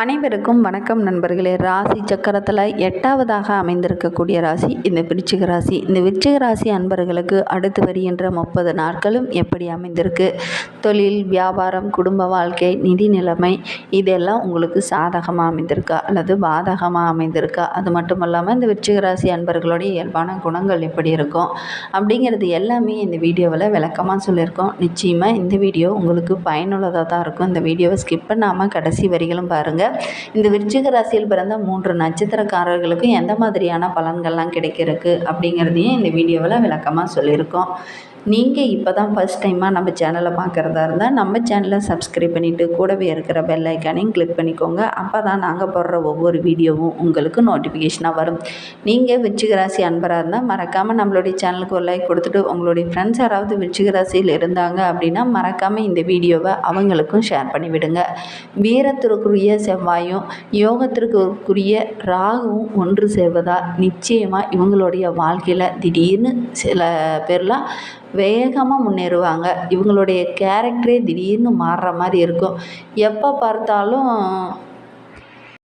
அனைவருக்கும் வணக்கம் நண்பர்களே. ராசி சக்கரத்தில் எட்டாவதாக அமைந்திருக்கக்கூடிய ராசி இந்த விருச்சிக ராசி. இந்த விருச்சிக ராசி அன்பர்களுக்கு அடுத்து வருகின்ற முப்பது நாட்களும் எப்படி அமைந்திருக்கு? தொழில் வியாபாரம் குடும்ப வாழ்க்கை நிதி நிலைமை இதெல்லாம் உங்களுக்கு சாதகமாக அமைந்திருக்கா? அல்லது பாதகமாக அமைந்திருக்கா? அது மட்டும் இல்லாமல் இந்த விருச்சிக ராசி அன்பர்களுடைய இயல்பான குணங்கள் எப்படி இருக்கும்? அப்படிங்கிறது எல்லாமே இந்த வீடியோவில் விளக்கமாக சொல்லியிருக்கோம். நிச்சயமாக இந்த வீடியோ உங்களுக்கு பயனுள்ளதாக தான் இருக்கும். இந்த வீடியோவை ஸ்கிப் பண்ணாமல் கடைசி வரிகளும் பாருங்கள் இந்த விருச்சிக ராசியில் பிறந்த மூன்று நட்சத்திரக்காரர்களுக்கும் எந்த மாதிரியான பலன்கள்லாம் கிடைக்கிறதுக்கு அப்படிங்கிறதையும் இந்த வீடியோவில் விளக்கமாக சொல்லியிருக்கோம். நீங்கள் இப்போ தான் ஃபஸ்ட் டைமாக நம்ம சேனலை பார்க்குறதா இருந்தால் நம்ம சேனலை சப்ஸ்கிரைப் பண்ணிவிட்டு கூடவே இருக்கிற பெல் ஐக்கானையும் கிளிக் பண்ணிக்கோங்க. அப்போ தான் நாங்கள் போடுற ஒவ்வொரு வீடியோவும் உங்களுக்கு நோட்டிஃபிகேஷனாக வரும். நீங்கள் விச்சிகராசி அன்பராக இருந்தால் மறக்காமல் நம்மளுடைய சேனலுக்கு ஒரு லைக் கொடுத்துட்டு உங்களுடைய ஃப்ரெண்ட்ஸ் யாராவது விச்சிகராசியில் இருந்தாங்க அப்படின்னா மறக்காமல் இந்த வீடியோவை அவங்களுக்கும் ஷேர் பண்ணிவிடுங்க. வீரத்திற்குரிய செவ்வாயும் யோகத்திற்குரிய ராகுவும் ஒன்று சேர்வதால் நிச்சயமாக இவங்களுடைய வாழ்க்கையில் திடீர்னு சில பேர்லாம் வேகமாக முன்னேறுவாங்க. இவங்களுடைய கேரக்டரே திடீர்னு மாறுற மாதிரி இருக்கும். எப்போ பார்த்தாலும்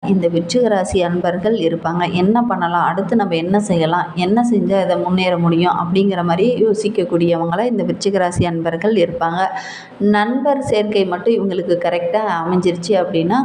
இந்த விருச்சிக ராசி அன்பர்கள் இருப்பாங்க. என்ன பண்ணலாம்? அடுத்து நம்ம என்ன செய்யலாம்? என்ன செஞ்சால் இதை முன்னேற முடியும்? அப்படிங்கிற மாதிரி யோசிக்கக்கூடியவங்களாக இந்த விருச்சிக ராசி அன்பர்கள் இருப்பாங்க. நண்பர் சேர்க்கை மட்டும் இவங்களுக்கு கரெக்டாக அமைஞ்சிருச்சு அப்படின்னா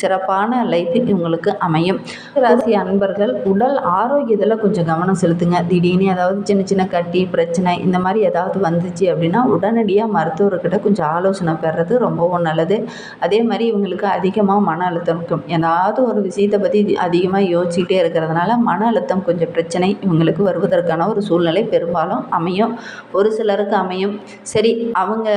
சிறப்பான லைஃப் இவங்களுக்கு அமையும். ராசி அன்பர்கள் உடல் ஆரோக்கியத்தில் கொஞ்சம் கவனம் செலுத்துங்க. திடீர்னு ஏதாவது சின்ன சின்ன கட்டி பிரச்சனை இந்த மாதிரி ஏதாவது வந்துச்சு அப்படின்னா உடனடியாக மருத்துவர்கிட்ட கொஞ்சம் ஆலோசனை பெறுறது ரொம்பவும் நல்லது. அதே மாதிரி இவங்களுக்கு அதிகமாக மன அழுத்தம் இருக்கும். ஏதாவது ஒரு விஷயத்தை பற்றி அதிகமாக யோசிச்சுக்கிட்டே இருக்கிறதுனால மன அழுத்தம் கொஞ்சம் பிரச்சனை இவங்களுக்கு வருவதற்கான ஒரு சூழ்நிலை பெரும்பாலும் அமையும். ஒரு சிலருக்கு அமையும். சரி அவங்க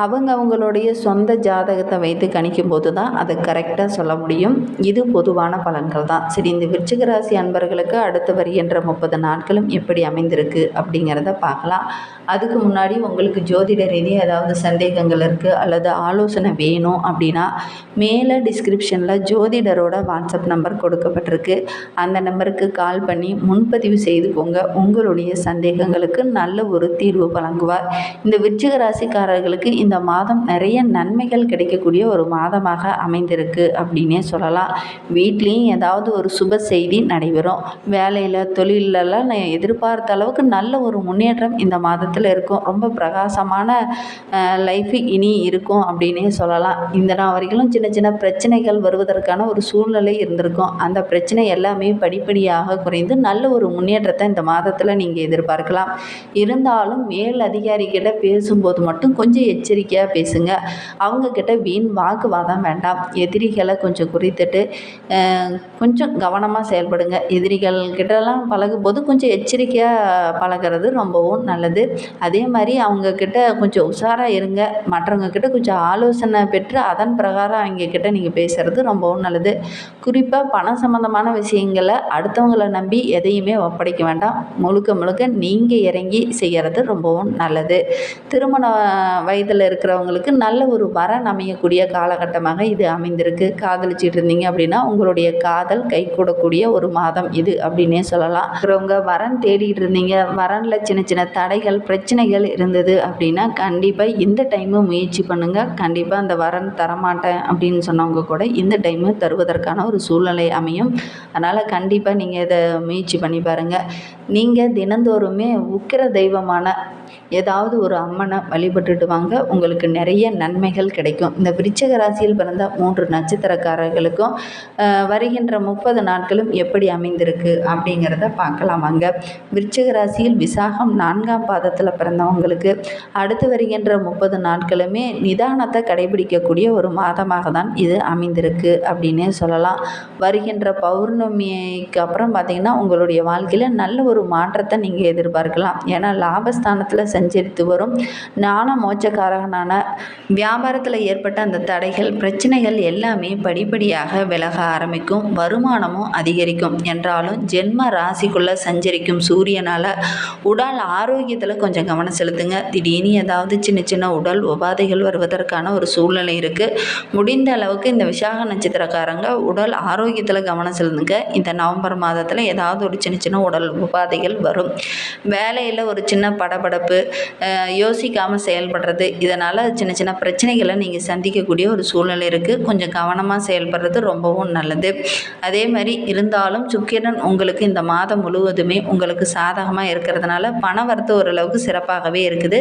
அவங்க அவங்களுடைய சொந்த ஜாதகத்தை வைத்து கணிக்கும் போது தான் அதை கரெக்டாக சொல்ல முடியும். இது பொதுவான பலன்கள் தான். சரி இந்த விருச்சிக ராசி அன்பர்களுக்கு அடுத்து வருகின்ற முப்பது நாட்களும் எப்படி அமைந்திருக்கு அப்படிங்கிறத பார்க்கலாம். அதுக்கு முன்னாடி உங்களுக்கு ஜோதிட ரீதியாக ஏதாவது சந்தேகங்கள் இருக்குது அல்லது ஆலோசனை வேணும் அப்படின்னா மேலே டிஸ்கிரிப்ஷனில் ஜோதிடரோட வாட்ஸ்அப் நம்பர் கொடுக்கப்பட்டிருக்கு. அந்த நம்பருக்கு கால் பண்ணி முன்பதிவு செய்துக்கோங்க உங்களுடைய சந்தேகங்களுக்கு நல்ல ஒரு தீர்வு வழங்குவார். இந்த விருச்சிக ராசிக்காரர்களுக்கு இந்த மாதம் நிறைய நன்மைகள் கிடைக்கக்கூடிய ஒரு மாதமாக அமைந்திருக்கு அப்படின்னே சொல்லலாம். வீட்லேயும் ஏதாவது ஒரு சுப செய்தி நடைபெறும். வேலையில் தொழிலெல்லாம் நான் எதிர்பார்த்த அளவுக்கு நல்ல ஒரு முன்னேற்றம் இந்த மாதத்தில் இருக்கும். ரொம்ப பிரகாசமான லைஃப் இனி இருக்கும் அப்படின்னே சொல்லலாம். இந்த நாள் வரைக்கும் சின்ன சின்ன பிரச்சனைகள் வருவதற்கான ஒரு சூழ்நிலை இருந்திருக்கும். அந்த பிரச்சனை எல்லாமே படிப்படியாக குறைந்து நல்ல ஒரு முன்னேற்றத்தை இந்த மாதத்தில் நீங்கள் எதிர்பார்க்கலாம். இருந்தாலும் மேல் அதிகாரிகிட்ட பேசும்போது மட்டும் கொஞ்சம் எச்சரிக்கையாக பேசுங்க. அவங்கக்கிட்ட வீண் வாக்குவாதம் வேண்டாம். எதிரிகளை கொஞ்சம் குறித்துட்டு கொஞ்சம் கவனமாக செயல்படுங்க. எதிரிகள் கிட்டலாம் பழகும்போது கொஞ்சம் எச்சரிக்கையாக பழகிறது ரொம்பவும் நல்லது. அதே மாதிரி அவங்கக்கிட்ட கொஞ்சம் உஷாராக இருங்க. மற்றவங்கக்கிட்ட கொஞ்சம் ஆலோசனை பெற்று அதன் பிரகாரம் அவங்கக்கிட்ட நீங்கள் பேசுகிறது ரொம்பவும் நல்லது. குறிப்பாக பணம் சம்மந்தமான விஷயங்களை அடுத்தவங்களை நம்பி எதையுமே ஒப்படைக்க வேண்டாம். முழுக்க முழுக்க நீங்கள் இறங்கி செய்கிறது ரொம்பவும் நல்லது. திருமண வயதில் இருக்கிறவங்களுக்கு நல்ல ஒரு வரன் அமையக்கூடிய காலகட்டமாக இது அமைந்திருக்கு. காதலிச்சிட்டு இருந்தீங்க அப்படின்னா உங்களுடைய காதல் கை கூடக்கூடிய ஒரு மாதம் இது அப்படின்னே சொல்லலாம். இருக்கிறவங்க வரன் தேடிட்டு இருந்தீங்க. வரனில் சின்ன சின்ன தடைகள் பிரச்சனைகள் இருந்தது அப்படின்னா கண்டிப்பாக இந்த டைமு முயற்சி பண்ணுங்கள் கண்டிப்பாக அந்த வரன் தரமாட்டேன் அப்படின்னு சொன்னவங்க கூட இந்த டைமு தருவதற்கான ஒரு சூழ்நிலை அமையும். அதனால் கண்டிப்பாக நீங்கள் இதை முயற்சி பண்ணி பாருங்கள் நீங்கள் தினந்தோறுமே உக்கிர தெய்வமான ஏதாவது ஒரு அம்மனை வழிபட்டுட்டு வாங்க. உங்களுக்கு நிறைய நன்மைகள் கிடைக்கும். இந்த விருச்சக ராசியில் பிறந்த மூன்று நட்சத்திரக்காரர்களுக்கும் வருகின்ற முப்பது நாட்களும் எப்படி அமைந்திருக்கு அப்படிங்கிறத பார்க்கலாம் வாங்க. விருச்சக ராசியில் விசாகம் நான்காம் பாதத்தில் பிறந்தவங்களுக்கு அடுத்து வருகின்ற முப்பது நாட்களுமே நிதானத்தை கடைபிடிக்கக்கூடிய ஒரு மாதமாக தான் இது அமைந்திருக்கு அப்படின்னே சொல்லலாம். வருகின்ற பௌர்ணமிக்கு அப்புறம் பார்த்திங்கன்னா உங்களுடைய வாழ்க்கையில் நல்ல ஒரு மாற்றத்தை நீங்கள் எதிர்பார்க்கலாம். ஏன்னா லாபஸ்தானத்தில் சஞ்சரித்து வரும். ஞான மோட்சக்காரகனான வியாபாரத்தில் ஏற்பட்ட அந்த தடைகள் பிரச்சனைகள் எல்லாமே படிப்படியாக விலக ஆரம்பிக்கும். வருமானமும் அதிகரிக்கும். என்றாலும் ஜென்ம ராசிக்குள்ளே சஞ்சரிக்கும் சூரியனால் உடல் ஆரோக்கியத்தில் கொஞ்சம் கவனம் செலுத்துங்க. திடீர்னு ஏதாவது சின்ன சின்ன உடல் உபாதைகள் வருவதற்கான ஒரு சூழ்நிலை இருக்குது முடிந்த அளவுக்கு இந்த விசாக நட்சத்திரக்காரங்க உடல் ஆரோக்கியத்தில் கவனம் செலுத்துங்க. இந்த நவம்பர் மாதத்தில் ஏதாவது ஒரு சின்ன சின்ன உடல் உபாதைகள் வரும். வேலையில் ஒரு சின்ன படபடப்பு தப்பு யோசிக்காமல் செயல்படுறது. இதனால் சின்ன சின்ன பிரச்சனைகளை நீங்கள் சந்திக்கக்கூடிய ஒரு சூழ்நிலை இருக்குது கொஞ்சம் கவனமாக செயல்படுறது ரொம்பவும் நல்லது. அதே மாதிரி இருந்தாலும் சுக்கிரன் உங்களுக்கு இந்த மாதம் முழுவதுமே உங்களுக்கு சாதகமாக இருக்கிறதுனால பண வரத்து ஓரளவுக்கு சிறப்பாகவே இருக்குது.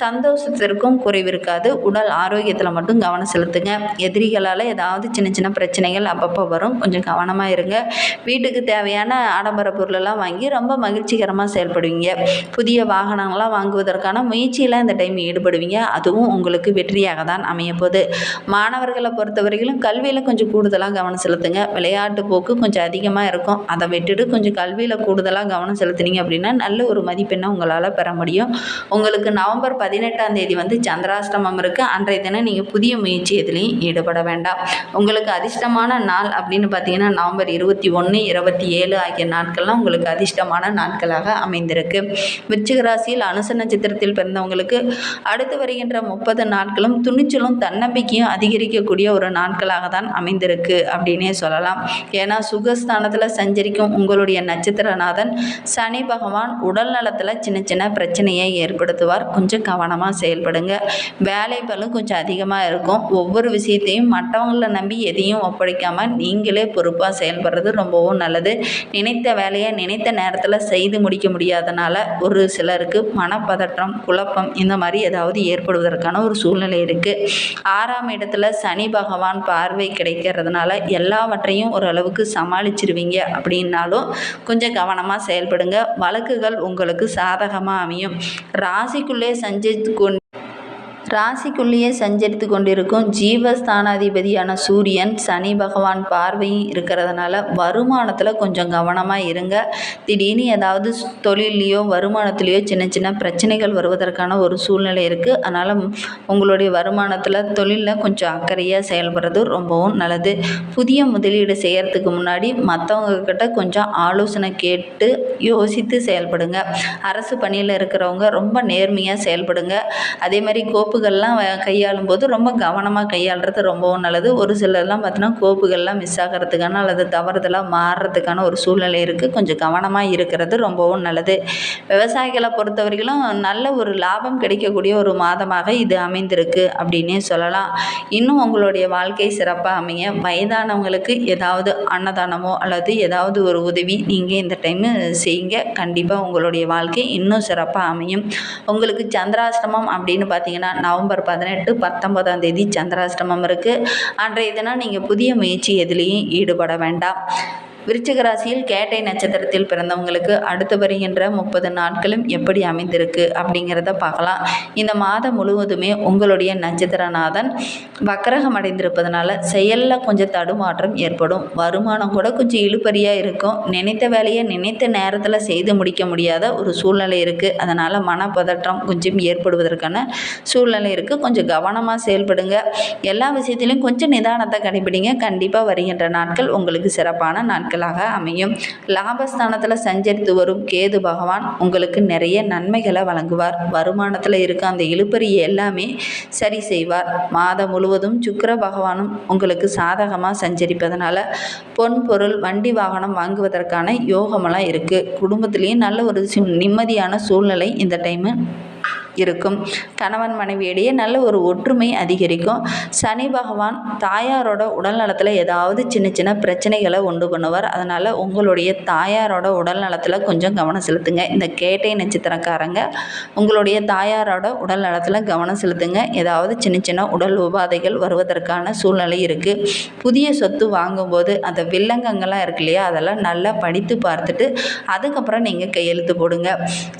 சந்தோஷத்திற்கும் குறைவு இருக்காது. உடல் ஆரோக்கியத்தில் மட்டும் கவனம் செலுத்துங்க. எதிரிகளால் ஏதாவது சின்ன சின்ன பிரச்சனைகள் அப்பப்போ வரும். கொஞ்சம் கவனமாக இருங்க. வீட்டுக்கு தேவையான ஆடம்பர பொருளெல்லாம் வாங்கி ரொம்ப மகிழ்ச்சிகரமாக செயல்படுவீங்க. புதிய வாகனங்கள்லாம் வாங்குவதற்கான முயற்சியில் இந்த டைம் ஈடுபடுவீங்க. அதுவும் உங்களுக்கு வெற்றியாக தான் அமையப்போகுது. மாணவர்களை பொறுத்தவரையிலும் கல்வியில் கொஞ்சம் கூடுதலாக கவனம் செலுத்துங்க. விளையாட்டு போக்கு கொஞ்சம் அதிகமாக இருக்கும். அதை விட்டுட்டு கொஞ்சம் கல்வியில் கூடுதலாக கவனம் செலுத்துனீங்க அப்படின்னா நல்ல ஒரு மதிப்பெண்ணை உங்களால் பெற முடியும். உங்களுக்கு நவம்பர் பதினெட்டாம் தேதி வந்து சந்திராஷ்டமம் இருக்குது அன்றைய தினம் நீங்கள் புதிய முயற்சி எதுலேயும் ஈடுபட வேண்டாம். உங்களுக்கு அதிர்ஷ்டமான நாள் அப்படின்னு பார்த்தீங்கன்னா நவம்பர் இருபத்தி ஒன்று இருபத்தி ஏழு ஆகிய நாட்கள்லாம் உங்களுக்கு அதிர்ஷ்டமான நாட்களாக அமைந்திருக்கு. விருச்சிக ராசியில் அனுச நட்சத்திரத்தில் பிறந்தவங்களுக்கு அடுத்து வருகின்ற முப்பது நாட்களும் துணிச்சலும் தன்னம்பிக்கையும் அதிகரிக்கக்கூடிய ஒரு நாட்களாக தான் அமைந்திருக்கு அப்படின்னே சொல்லலாம். ஏன்னா சுகஸ்தானத்தில் சஞ்சரிக்கும் உங்களுடைய நட்சத்திரநாதன் சனி பகவான் உடல் நலத்தில் சின்ன சின்ன பிரச்சனையை ஏற்படுத்துவார். கொஞ்சம் கவனமாக செயல்படுங்க. வேலை பலும் கொஞ்சம் அதிகமாக இருக்கும். ஒவ்வொரு விஷயத்தையும் மற்றவங்கள நம்பி எதையும் ஒப்படைக்காமல் நீங்களே பொறுப்பாக செயல்படுறது ரொம்பவும் நல்லது. நினைத்த வேலையை நினைத்த நேரத்தில் செய்து முடிக்க முடியாதனால ஒரு சிலருக்கு மனப்பதற்றம் குழப்பம் இந்த மாதிரி ஏதாவது ஏற்படுவதற்கான ஒரு சூழ்நிலை இருக்குது ஆறாம் இடத்துல சனி பகவான் பார்வை கிடைக்கிறதுனால எல்லாவற்றையும் ஓரளவுக்கு சமாளிச்சிருவீங்க அப்படின்னாலும் கொஞ்சம் கவனமாக செயல்படுங்க. வழக்குகள் உங்களுக்கு சாதகமாக அமையும். ராசிக்குள்ளே சஞ்சரித்து கொண்டு ராசிக்குள்ளேயே சஞ்சரித்து கொண்டிருக்கும் ஜீவஸ்தானாதிபதியான சூரியன் சனி பகவான் பார்வையும் இருக்கிறதுனால வருமானத்தில் கொஞ்சம் கவனமாக இருங்க. திடீர்னு ஏதாவது தொழிலையோ வருமானத்துலேயோ சின்ன சின்ன பிரச்சனைகள் வருவதற்கான ஒரு சூழ்நிலை இருக்குது அதனால் உங்களுடைய வருமானத்தில் தொழிலில் கொஞ்சம் அக்கறையாக செயல்படுறது ரொம்பவும் நல்லது. புதிய முதலீடு செய்கிறதுக்கு முன்னாடி மற்றவங்கக்கிட்ட கொஞ்சம் ஆலோசனை கேட்டு யோசித்து செயல்படுங்க. அரசு பணியில் இருக்கிறவங்க ரொம்ப நேர்மையாக செயல்படுங்க. அதே மாதிரி கோப்புகள்லாம் கையாளும் போது ரொம்ப கவனமாக கையாளுறது ரொம்பவும் நல்லது. ஒரு சிலர்லாம் பார்த்தீங்கன்னா கோப்புகள்லாம் மிஸ் ஆகிறதுக்கான அல்லது தவறுதலாக மாறுறதுக்கான ஒரு சூழ்நிலை இருக்குது கொஞ்சம் கவனமாக இருக்கிறது ரொம்பவும் நல்லது. விவசாயிகளை பொறுத்தவரையிலும் நல்ல ஒரு லாபம் கிடைக்கக்கூடிய ஒரு மாதமாக இது அமைந்திருக்கு அப்படின்னே சொல்லலாம். இன்னும் உங்களுடைய வாழ்க்கை சிறப்பாக அமைய வயதானவங்களுக்கு ஏதாவது அன்னதானமோ அல்லது ஏதாவது ஒரு உதவி நீங்கள் இந்த டைமு செய்யுங்க. கண்டிப்பாக உங்களுடைய வாழ்க்கை இன்னும் சிறப்பாக அமையும். உங்களுக்கு சந்திராஷ்டமம் அப்படின்னு பார்த்தீங்கன்னா நவம்பர் பதினெட்டு பத்தொன்பதாம் தேதி சந்திராஷ்டமம் இருக்குது அன்றைய தினம் நீங்கள் புதிய முயற்சி எதுலேயும் ஈடுபட வேண்டாம். விருச்சிக ராசியில் கேட்டை நட்சத்திரத்தில் பிறந்தவங்களுக்கு அடுத்து வருகின்ற முப்பது நாட்களும் எப்படி அமைந்திருக்கு அப்படிங்கிறத பார்க்கலாம். இந்த மாதம் முழுவதுமே உங்களுடைய நட்சத்திரநாதன் வக்கரகம் அடைந்திருப்பதனால செயலில் கொஞ்சம் தடுமாற்றம் ஏற்படும். வருமானம் கூட கொஞ்சம் இழுபறியாக இருக்கும். நினைத்த வேலையை நினைத்த நேரத்தில் செய்து முடிக்க முடியாத ஒரு சூழ்நிலை இருக்குது அதனால் மனப்பதற்றம் கொஞ்சம் ஏற்படுவதற்கான சூழ்நிலை இருக்குது கொஞ்சம் கவனமாக செயல்படுங்க. எல்லா விஷயத்திலையும் கொஞ்சம் நிதானத்தை கடைபிடிங்க. கண்டிப்பாக வருகின்ற நாட்கள் உங்களுக்கு சிறப்பான நாட்களாக அமையும். லாபஸ்தானத்தில் சஞ்சரித்து வரும் கேது பகவான் உங்களுக்கு நிறைய நன்மைகளை வழங்குவார். வருமானத்தில் இருக்க அந்த இழுப்பறியை எல்லாமே சரி செய்வார். மாதம் முழுவதும் சுக்கர பகவானும் உங்களுக்கு சாதகமாக சஞ்சரிப்பதனால பொன் பொருள் வண்டி வாகனம் வாங்குவதற்கான யோகமெல்லாம் இருக்குது குடும்பத்திலேயும் நல்ல ஒரு நிம்மதியான சூழ்நிலை இந்த டைமு இருக்கும். கணவன் மனைவியிடையே நல்ல ஒரு ஒற்றுமை அதிகரிக்கும். சனி பகவான் தாயாரோட உடல் நலத்தில் ஏதாவது சின்ன சின்ன பிரச்சனைகளை உண்டு பண்ணுவார். அதனால் உங்களுடைய தாயாரோட உடல் நலத்தில் கொஞ்சம் கவனம் செலுத்துங்க. இந்த கேட்டை நட்சத்திரக்காரங்க உங்களுடைய தாயாரோட உடல் நலத்தில் கவனம் செலுத்துங்க. ஏதாவது சின்ன சின்ன உடல் உபாதைகள் வருவதற்கான சூழ்நிலை இருக்குது புதிய சொத்து வாங்கும்போது அந்த வில்லங்கங்கள்லாம் இருக்கு இல்லையா அதெல்லாம் நல்லா படித்து பார்த்துட்டு அதுக்கப்புறம் நீங்கள் கையெழுத்து போடுங்க.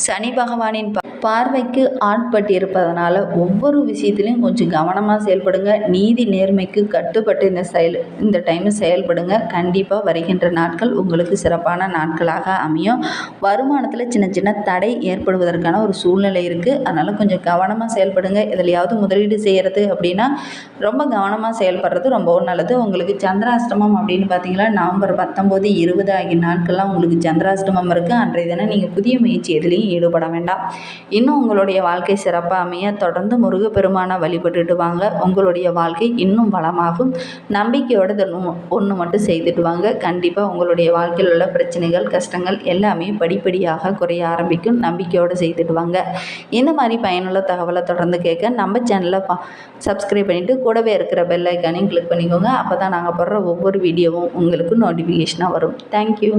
சனி பகவானின் பார்வைக்கு ஆட்பட்டிருப்பதனால ஒவ்வொரு விஷயத்துலையும் கொஞ்சம் கவனமாக செயல்படுங்க. நீதி நேர்மைக்கு கட்டுப்பட்டு இந்த செயல் இந்த டைம் செயல்படுங்க. கண்டிப்பாக வருகின்ற நாட்கள் உங்களுக்கு சிறப்பான நாட்களாக அமையும். வருமானத்தில் சின்ன சின்ன தடை ஏற்படுவதற்கான ஒரு சூழ்நிலை இருக்குது அதனால் கொஞ்சம் கவனமாக செயல்படுங்க. எதுலையாவது முதலீடு செய்கிறது அப்படின்னா ரொம்ப கவனமாக செயல்படுறது ரொம்பவும் நல்லது. உங்களுக்கு சந்திராஷ்டமம் அப்படின்னு பார்த்தீங்கன்னா நவம்பர் பத்தொம்போது இருபது ஆகிய நாட்கள்லாம் உங்களுக்கு சந்திராஷ்டமம் இருக்குது அன்றைய தினம் நீங்கள் புதிய முயற்சி எதுலேயும் ஈடுபட வேண்டாம். இன்னும் உங்களுடைய வாழ்க்கை சிறப்பாக அமைய தொடர்ந்து முருகப்பெருமானை வழிபட்டுட்டு வாங்க. உங்களுடைய வாழ்க்கை இன்னும் வளமாகும். நம்பிக்கையோட ஒன்று மட்டும் செய்துட்டு வாங்க. கண்டிப்பாக உங்களுடைய வாழ்க்கையில் உள்ள பிரச்சனைகள் கஷ்டங்கள் எல்லாமே படிப்படியாக குறைய ஆரம்பிக்கும். நம்பிக்கையோடு செய்துட்டு வாங்க. இந்த மாதிரி பயனுள்ள தகவலை தொடர்ந்து கேட்க நம்ம சேனலை பா சப்ஸ்கிரைப் பண்ணிவிட்டு கூடவே இருக்கிற பெல் ஐக்கானையும் கிளிக் பண்ணிக்கோங்க. அப்போ தான் நாங்கள் போடுற ஒவ்வொரு வீடியோவும் உங்களுக்கு நோட்டிஃபிகேஷனாக வரும். தேங்க்யூ